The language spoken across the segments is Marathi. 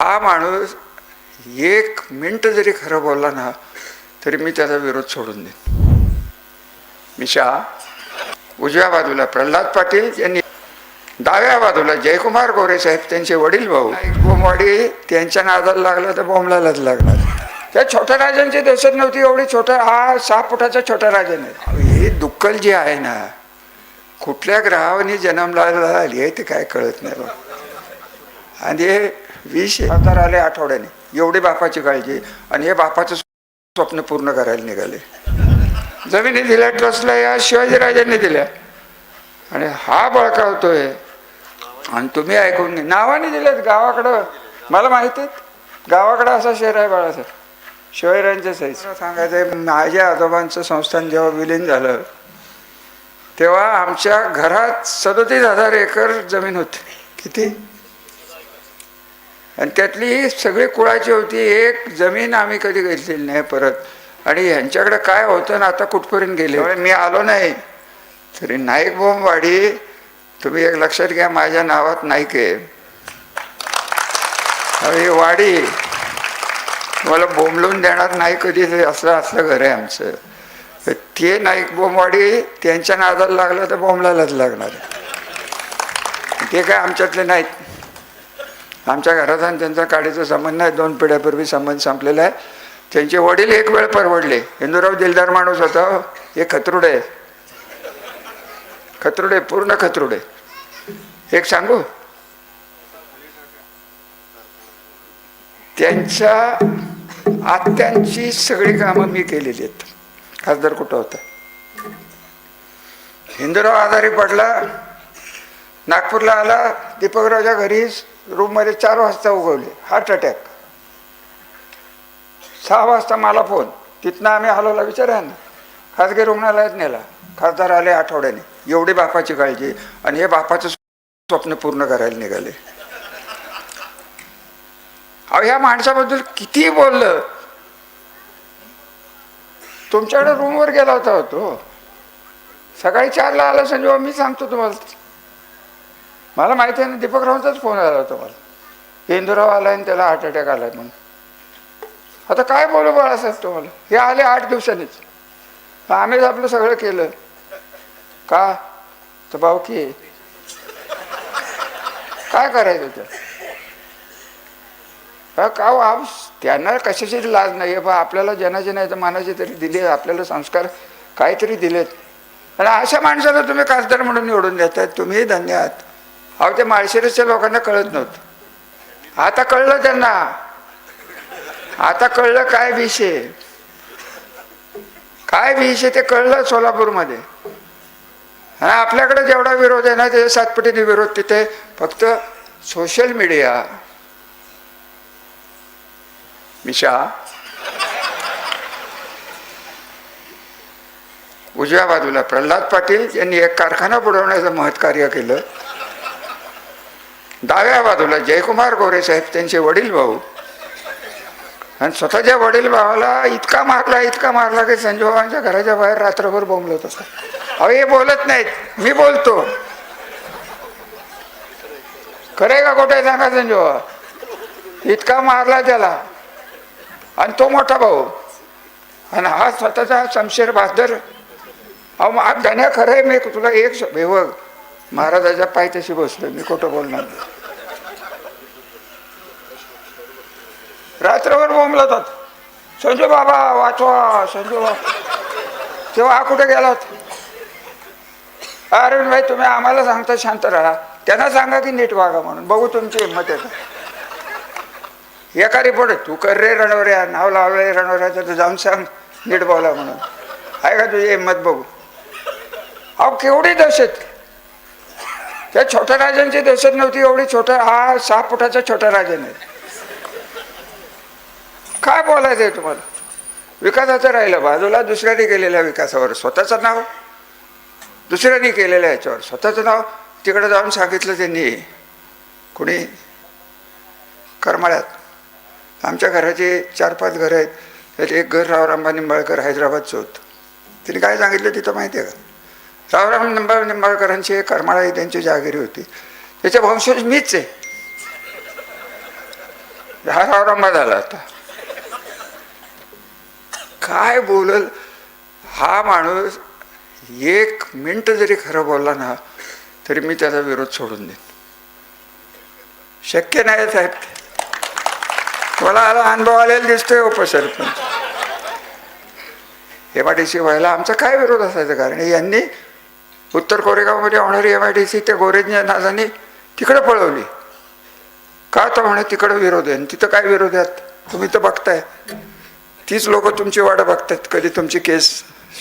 हा माणूस एक मिनट जरी खरं बोलला ना तरी मी त्याचा विरोध सोडून देईन. मिशा उजव्या बाजूला प्रल्हाद पाटील यांनी डाव्या बाजूला जयकुमार गोरे साहेब त्यांचे वडील भाऊ. बोमवाडी त्यांच्या नादाला लागला तर बोंबलालाच लागणार. त्या छोट्या राजांची दहशत नव्हती एवढी छोटा हा सहा फुटाचा छोटा राजा नाही. हे दुक्कल जे आहे ना कुठल्या ग्रहाने जन्मला आली आहे ते काय कळत नाही बा आणि हे वीस हजार आले आठवड्याने. एवढी बापाची काळजी आणि हे बापाचं स्वप्न पूर्ण करायला निघाले. जमिनी दिल्या ट्रस्टला या शिवाजीराजांनी दिल्या. आणि हा बळकावतोय आणि तुम्ही ऐकून घे नावाने दिलेत गावाकडं. मला माहिती आहे गावाकडं असा शहर आहे बाळासाहेब. शिवाजीराजांच्या साईज. सांगायचं आहे, माझ्या आजोबांचं संस्थान जेव्हा विलीन झालं तेव्हा आमच्या घरात सदोतीस हजार एकर जमीन होती. किती? आणि त्यातली सगळी कुळाची होती एक जमीन आम्ही कधी घेतलेली नाही परत. आणि ह्यांच्याकडे काय होतं ना आता कुठपर्यंत गेले? मी आलो नाही. तरी नाईक बोंबवाडी तुम्ही एक लक्षात घ्या माझ्या नावात नाईक आहे. ही वाडी तुम्हाला बोंबलून देणार नाही कधी असलं असलं घर आहे आमचं. तर ते नाईक बोंबवाडी त्यांच्या नादाला लागलं तर बोंबलालाच लागणार ते काय आमच्यातले नाहीत. आमच्या घरात आणि त्यांचा काडीचा संबंध नाही दोन पिढ्यापूर्वी संबंध संपलेला आहे. त्यांचे वडील एक वेळ परवडले. हिंदूराव दिलदार माणूस होता हो. हे. खतरुडे खतरुडे पूर्ण खतरुडे एक सांगू? त्यांच्या आत्यांची सगळी कामं मी केलेली आहेत. खासदार कुठं होता? हिंदूराव आजारी पडला. नागपूरला आला. दीपकरावच्या घरीच. रूममध्ये चार वाजता उगवले. Heart attack. सहा वाजता मला फोन. तिथनं आम्ही हलवला विचारा ना. खाजगी रुग्णालयात नेला. खासदार आले आठवड्याने. एवढी बापाची काळजी. आणि हे बापाचं स्वप्न पूर्ण करायला निघाले. अहो ह्या माणसाबद्दल किती बोललं? तुमच्याकडे रूमवर गेला होता तो. सकाळी चारला आला संजीव मी सांगतो तुम्हाला. मला माहिती आहे ना दीपकरावांचाच फोन आला होता मला. इंदुराव आला आणि त्याला हार्ट अटॅक आला म्हणून. आता काय बोलू बाळासाहेब तुम्हाला? हे आले आठ दिवसांनीच. आम्हीच आपलं सगळं केलं. का? तर भाऊ की? काय करायचं ते? का हो, आप त्यांना कशाची लाज नाही आहे बा? आपल्याला जनाचे नाही तर मनाचे तरी दिले आपल्याला संस्कार काहीतरी दिलेत. आणि अशा माणसाला तुम्ही खासदार म्हणून निवडून देतात तुम्ही धन्य आहात. अहो ते माळशिरसच्या लोकांना कळत नव्हतं. आता कळलं त्यांना. आता कळलं काय विषय काय विषय ते कळलं सोलापूरमध्ये. आणि आपल्याकडे जेवढा विरोध आहे ना त्याच्या सातपटीने विरोध तिथे फक्त सोशल मीडिया मिशा. उजव्या बाजूला प्रल्हाद पाटील यांनी एक कारखाना बुडवण्याचं महत्कार्य केलं. डाव्या बाजूला जयकुमार गोरे साहेब त्यांचे वडील भाऊ. आणि स्वतःच्या वडील भावाला इतका मारला इतका मारला की संजूबाबांच्या घराच्या बाहेर रात्रभर बोंबलत होता. अहो हे बोलत नाहीत. मी बोलतो. खरे का कुठे सांगा संजूबाबा इतका मारला त्याला. आणि तो मोठा भाऊ. आणि हा स्वतःचा शमशेर बहादर अहो मग धन्या खरं आहे मी तुला एक श- बघ. महाराजाच्या पायथ्याशी बसलो मी खोटं बोलणार रात्रभर बोंबलतात होत. संजय बाबा वाचवा संजय बाबा. तेव्हा हा कुठे गेला होता? अरे भाई तुम्ही आम्हाला सांगता शांत राहा. त्यांना सांगा की नीट वागा म्हणून. बघू तुमची हिंमत आहे का? एका रिपोर्ट तू कर रे रणवऱ्या नाव लावलंय रणवऱ्याचं तू जाऊन सांग नीट बोला म्हणून. आहे का तुझी हिंमत बघू? अहो केवढी दहशत? त्या छोट्या राजांची दहशत नव्हती एवढी छोटा हा सहा फुटाचा छोटा राजा नाही. काय बोलायचं आहे तुम्हाला? विकासाचं राहिलं बाजूला दुसऱ्याने केलेल्या विकासावर स्वतःचं नाव. दुसऱ्याने केलेल्या याच्यावर स्वतःचं नाव. तिकडे जाऊन सांगितलं त्यांनी. कुणी? करमाळ्यात. आमच्या घराचे चार पाच घरं आहेत. त्यात एक घर रावराम निंबाळकर हैदराबादचं होतं. तिने काय सांगितलं तिथं माहिती आहे का? सावराम निंबा निंबाळकरांची करमाळा ही त्यांची जहागिरी होती. त्याच्या वंशज मीच आहे. हा सावराम झाला आता. काय बोलल? हा माणूस एक मिनिट जरी खरं बोलला ना तरी मी त्याचा विरोध सोडून देईन. शक्य नाही साहेब. मला आला अनुभव आलेला दिसतोय उपसरपंच एमआयडीसी सी व्हायला आमचा काय विरोध असायचा कारण? यांनी उत्तर कोरेगावमध्ये होणारी एम आय डी सी त्या गोरेंच्या नादाने तिकडे पळवली. का तर म्हणे तिकडं विरोध आहे? आणि तिथं काय विरोध आहेत तुम्ही तर बघताय. तीच लोक तुमची वाट बघतात कधी तुमची केस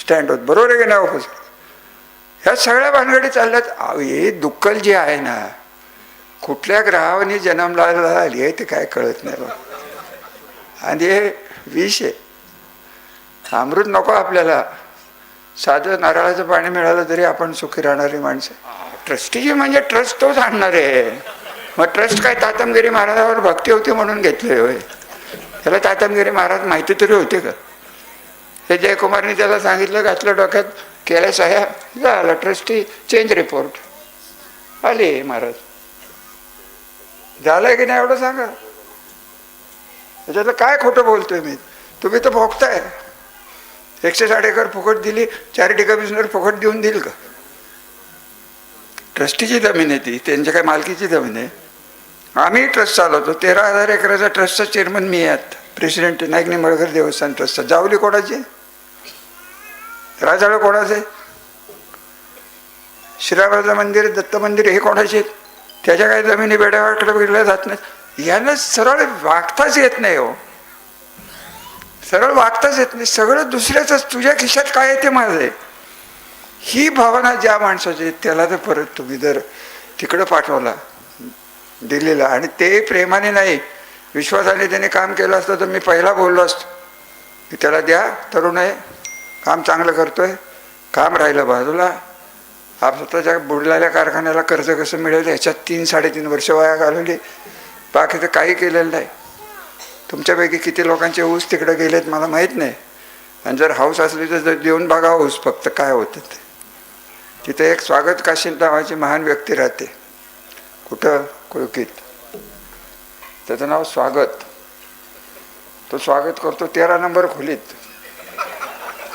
स्टँड होत. बरोबर आहे की नाही ऑफिस ह्या सगळ्या भानगडी चालल्यात. हे दुक्कल जे आहे ना कुठल्या ग्रहावानी जन्मला आली आहे ते काय कळत नाही बा. आणि हे विष आहे. अमृत नको आपल्याला. साधं नारळाचं पाणी मिळालं तरी आपण सुखी राहणारी माणसं. ट्रस्टीची म्हणजे ट्रस्ट तोच आणणार. आहे मग ट्रस्ट काय तातमगिरी महाराजावर भक्ती होती म्हणून घेतले होय. त्याला तातमगिरी महाराज माहिती तरी होते का? हे जयकुमारने त्याला सांगितलं घातलं डोक्यात केल्या सह्या झालं. Trustee change report. आले महाराज. झालंय की नाही एवढं सांगा? त्याच्यातलं काय खोटं बोलतोय मी? तुम्ही तर भोगताय. एकशे साठ एकर फुकट दिली चार कमिशनर फुकट देऊन देईल का? ट्रस्टीची जमीन आहे ती त्यांच्या काय मालकीची जमीन आहे. आम्ही ट्रस्ट चालवतो तेरा हजार एकराचा ट्रस्टचा चेअरमन मी आहेत प्रेसिडेंट नाईक निंबाळकर देवस्थान ट्रस्टचा जावली कोणाची? राजाळ कोणाचे? श्रीरामाचं मंदिर दत्त मंदिर हे कोणाचे? आहेत त्याच्या काही जमिनी बेड्यावाकडे विकल्या जात नाहीत. यांना सरळ वागताच येत नाही हो. सरळ वागताच येत नाही. सगळं दुसऱ्याच तुझ्या खिशात काय आहे ते माझं आहे. ही भावना ज्या माणसाची त्याला तर परत तुम्ही जर तिकडं पाठवला दिल्लीला आणि ते प्रेमाने नाही. विश्वासाने त्याने काम केलं असतं तर मी पहिला बोललो असतो. की त्याला द्या तरुण आहे. काम चांगलं करतोय. काम राहिलं बाजूला. आप स्वतःच्या बुडलेल्या कारखान्याला कर्ज कसं मिळेल? ह्याच्यात तीन साडेतीन वर्ष वाया घालवली. बाकीचं काही केलेलं नाही. तुमच्यापैकी किती लोकांचे ऊस तिकडे गेलेत मला माहीत नाही. आणि जर हाऊस असली तर जर देऊन बघा ऊस फक्त काय होतं ते. तिथे एक स्वागत काशीन नावाची महान व्यक्ती राहते. कुठं? कुळकीत. त्याचं नाव स्वागत. तो स्वागत करतो तेरा नंबर खोलीत.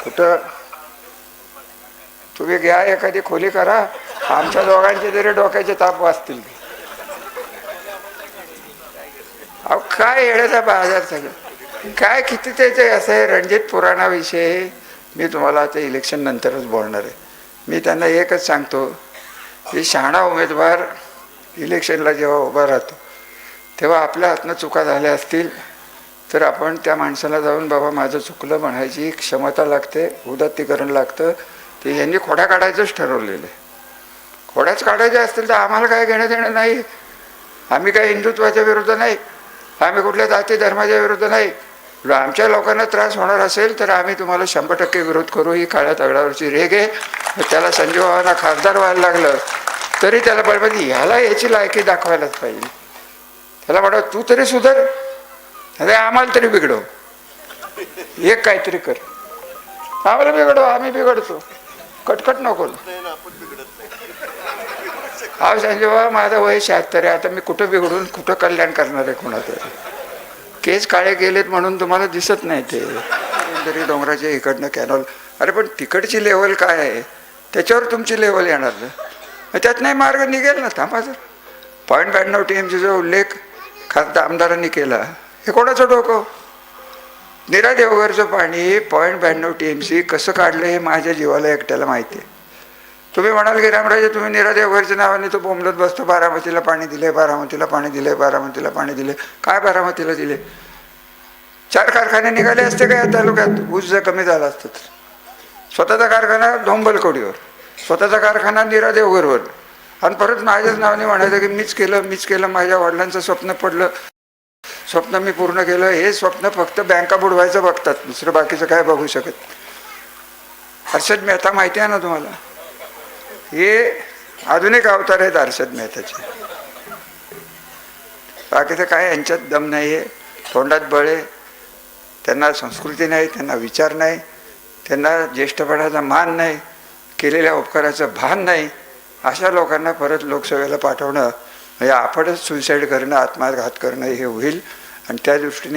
कुठं? तुम्ही घ्या एखादी खोली करा. आमच्या दोघांचे जरी डोक्याचे ताप वाचतील. अहो काय येण्याचा बाजार सगळं? काय किती त्याचे असं आहे रणजित पुराणाविषयी मी तुम्हाला आता इलेक्शन नंतरच बोलणार आहे. मी त्यांना एकच सांगतो की शहाणा उमेदवार इलेक्शनला जेव्हा उभा राहतो तेव्हा आपल्या हातनं चुका झाल्या असतील तर आपण त्या माणसाला जाऊन बाबा माझं चुकलं म्हणायची क्षमता लागते उदात्तीकरण लागतं. ते यांनी खोड्या काढायचंच ठरवलेलं आहे. खोड्याच काढायच्या असतील तर आम्हाला काय घेणं देणं नाही. आम्ही काय हिंदुत्वाच्या विरुद्ध नाही. आम्ही कुठल्या जाती धर्माच्या विरुद्ध नाही. आमच्या लोकांना त्रास होणार असेल तर आम्ही तुम्हाला शंभर टक्के विरोध करू. ही काळ्या तगडावरची रेग आहे. त्याला संजीव बाबांना खासदार व्हायला लागलं तरी त्याला बरोबर म्हणजे ह्याला याची लायकी दाखवायलाच पाहिजे. त्याला म्हणा तू तरी सुधर अरे आम्हाला तरी बिघडव. एक काहीतरी कर. आम्हाला बिघडव आम्ही बिघडतो. कटकट नको. अहो संजय बाबा माझं वय शहात्तर आहे आता मी कुठं बिघडून कुठं कल्याण करणार आहे कोणाचं? केस काळे गेलेत म्हणून तुम्हाला दिसत नाही ते. तरी डोंगराच्या इकडनं कॅनॉल अरे पण तिकडची लेवल काय आहे? त्याच्यावर तुमची लेवल येणार ना. मग त्यात नाही मार्ग निघेल ना थांबा जर. पॉईंट ब्याण्णव टी एमचा जो उल्लेख खासदार आमदारांनी केला. हे कोणाचं डोकं? निरा देवघरचं पाणी पॉईंट ब्याण्णव टी एम सी कसं काढलं हे माझ्या जीवाला एकट्याला माहिती आहे. तुम्ही म्हणाल की रामराजे तुम्ही निरादेवघरच्या नावाने तो बोंबलत बसतो. बारामतीला पाणी दिले बारामतीला पाणी दिले बारामतीला पाणी दिले काय बारामतीला दिले चार कारखाने निघाले असते का या तालुक्यात? ऊस जर कमी झाला असतं तर. स्वतःचा कारखाना धोंबलकोडीवर स्वतःचा कारखाना निरा देवघरवर आणि परत माझ्याच नावाने म्हणायचं की मीच केलं मीच केलं माझ्या वडिलांचं स्वप्न पडलं. स्वप्न मी पूर्ण केलं. हे स्वप्न फक्त बँका बुडवायचं बघतात. दुसरं बाकीचं काय बघू शकत हर्षद मेहता माहिती आहे ना तुम्हाला? हे आधुनिक अवतार आहेत हर्षद मेहताचे. बाकीचं काय यांच्यात दम नाही आहे तोंडात बळ आहे. त्यांना संस्कृती नाही त्यांना विचार नाही त्यांना ज्येष्ठपणाचा मान नाही केलेल्या उपकाराचं भान नाही. अशा लोकांना परत लोकसभेला पाठवणं म्हणजे आपणच सुसाईड करणं आत्मघात करणं हे होईल. आणि त्या दृष्टीने